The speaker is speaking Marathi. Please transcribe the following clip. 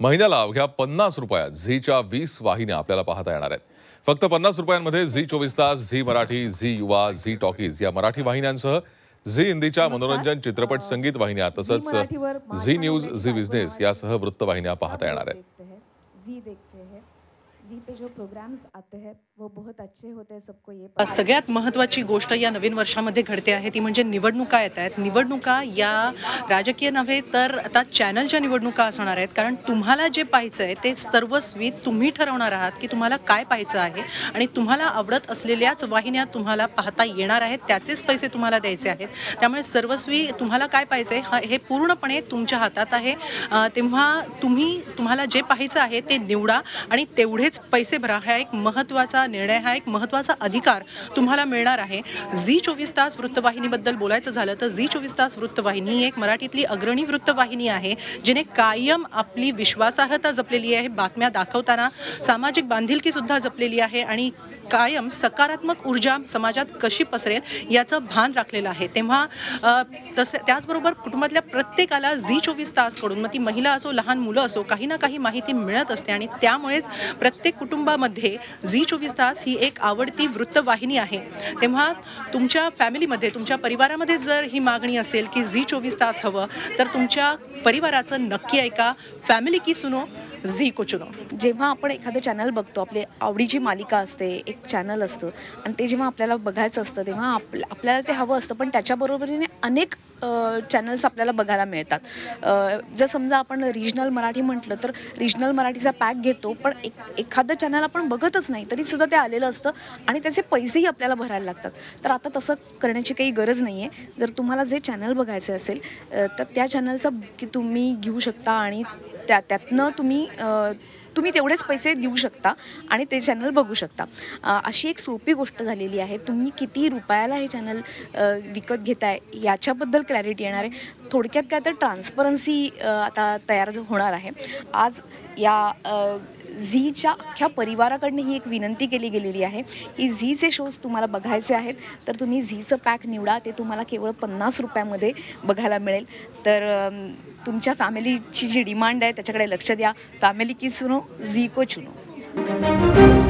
महिन्याला अवघ्या पन्नास रुपयात झीच्या वीस वाहिन्या आपल्याला पाहता येणार आहेत. फक्त पन्नास रुपयांमध्ये झी चोवीस तास Zee Marathi Zee Yuva Zee Talkies या मराठी वाहिन्यांसह झी हिंदीच्या मनोरंजन चित्रपट संगीत वाहिन्या तसंच झी न्यूज झी बिझनेस यासह वृत्तवाहिन्या पाहता येणार आहेत. जी पे जो प्रोग्राम्स आते हैं वो बहुत अच्छे होते हैं सबको ये सगळ्यात महत्त्वाची गोष्ट या नवीन वर्षामध्ये घडते आहे ती म्हणजे निवडणुका येत आहेत. निवडणुका या राजकीय नव्हे तर आता चॅनलच्या निवडणुका असणार आहेत. कारण तुम्हाला जे पाहायचं आहे ते सर्वस्वी तुम्ही ठरवणार आहात की तुम्हाला काय पाहायचं आहे. आणि तुम्हाला आवडत असलेल्याच वाहिन्या तुम्हाला पाहता येणार आहेत त्याचेच पैसे तुम्हाला द्यायचे आहेत. त्यामुळे सर्वस्वी तुम्हाला काय पाहिजे आहे हे पूर्णपणे तुमच्या हातात आहे. तेव्हा तुम्ही तुम्हाला जे पाहायचं आहे ते निवडा. आणि तेवढेच पैसे भरा हा एक महत्त्वाचा निर्णय हा एक महत्त्वाचा अधिकार तुम्हाला मिळणार आहे. झी चोवीस तास वृत्तवाहिनीबद्दल बोलायचं झालं तर झी चोवीस तास वृत्तवाहिनी ही एक मराठीतली अग्रणी वृत्तवाहिनी आहे जिने कायम आपली विश्वासार्हता जपलेली आहे. बातम्या दाखवताना सामाजिक बांधिलकीसुद्धा जपलेली आहे आणि कायम सकारात्मक ऊर्जा समाजात कशी पसरेल याचं भान राखलेलं आहे. तेव्हा तसं त्याचबरोबर कुटुंबातल्या प्रत्येकाला झी चोवीस तासकडून मग ती महिला असो लहान मुलं असो काही ना काही माहिती मिळत असते आणि त्यामुळेच प्रत्येक प्रत्येक कुटुंबामध्ये झी चोवीस तास ही एक आवडती वृत्तवाहिनी आहे. तेव्हा तुमच्या फॅमिलीमध्ये तुमच्या परिवारामध्ये जर ही मागणी असेल की झी चोवीस तास हवं तर तुमच्या परिवाराचं नक्की ऐका. फॅमिली की सुनो झी कोचुनो जेव्हा आपण एखादं चॅनल बघतो आपली आवडीची मालिका असते एक चॅनल असतं आणि ते जेव्हा आपल्याला बघायचं असतं तेव्हा आप आपल्याला ते हवं असतं पण त्याच्याबरोबरीने अनेक चॅनल्स आपल्याला बघायला मिळतात. जर समजा आपण रिजनल मराठी म्हटलं तर रिजनल मराठीचा पॅक घेतो पण एक एखादं चॅनल आपण बघतच नाही तरीसुद्धा ते आलेलं असतं आणि त्याचे पैसेही आपल्याला भरायला लागतात. तर आता तसं करण्याची काही गरज नाही आहे जर तुम्हाला जे चॅनल बघायचे असेल तर त्या चॅनलचं की तुम्ही घेऊ शकता आणि त्या त्यातनं तुम्ही तुम्ही तेवढेच पैसे देऊ शकता आणि ते चॅनल बघू शकता. अशी एक सोपी गोष्ट झालेली आहे. तुम्ही किती रुपयाला हे चॅनल विकत घेताय याच्याबद्दल क्लॅरिटी येणार आहे. थोडक्यात काय तर ट्रान्सपरन्सी आता तयार होणार आहे. आज या झीच्या अख्ख्या परिवाराकडनं ही एक विनंती केली गेलेली आहे की झीचे शोज तुम्हाला बघायचे आहेत. तर तुम्ही झीचं पॅक निवडा. ते तुम्हाला केवळ पन्नास रुपयामध्ये बघायला मिळेल. तर तुमच्या फॅमिलीची जी डिमांड आहे त्याच्याकडे लक्ष द्या. फॅमिली की सुनो झी को चुनो.